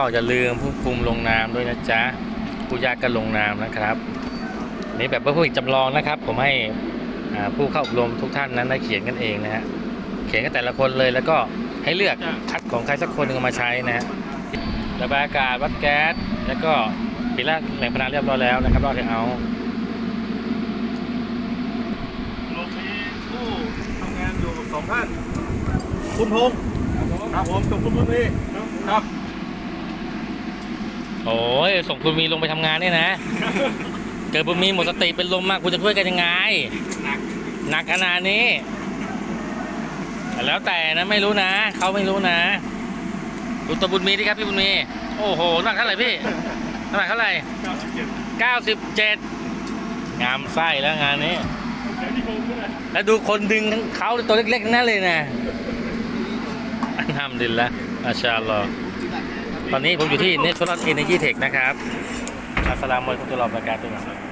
ก็อย่าลืมผู้คุมลงนามด้วยนะจ๊ะผู้ยากก็ลงนามนะครับนี่แบบว่าผู้จำลองนะครับ ผมให้อ่าผู้เข้าอบรมทุกท่านนั้นได้เขียนกันเองนะฮะเขียนกันแต่ละคนเลยแล้วก็ให้เลือกคัดของใครสักคนหนึ่งเอามาใช้นะฮะระบายอากาศวัดแก๊สแล้วก็ปิดละแหล่งพนันเรียบร้อยแล้วนะครับรอดเอาเรามีผู้ทำงานอยู่สองท่านคุณพงศ์ครับผมกับคุณบุญมีครับ โอ้ยส่งคุณมีลงไปทำงานเนี่ยนะ เกิดบุญมีหมดสติเป็นลมมากคุณจะช่วยกันยังไง หนักขนาดนี้ แล้วแต่นะไม่รู้นะเขาไม่รู้นะดูตัวบุญมีดิครับพี่บุญมี โอ้โหหนักเท่าไหร่พี่น้ำหนักเท่าไหร่เก้าสิบเจ็ด97งามไส้แล้วงานนี้เดี๋ยวที่โกงด้วยแล้วดูคนดึงเขาตัวเล็กๆนั่นเลยนะอันทำดินละอาชาอัลลอฮ์ ตอนนี้ผมอยู่ที่เนชั่นแนลเอเนจีเทคนะครับอัสลามุอะลัยกุมตุลอฮ์วะบะเราะกาตุฮ์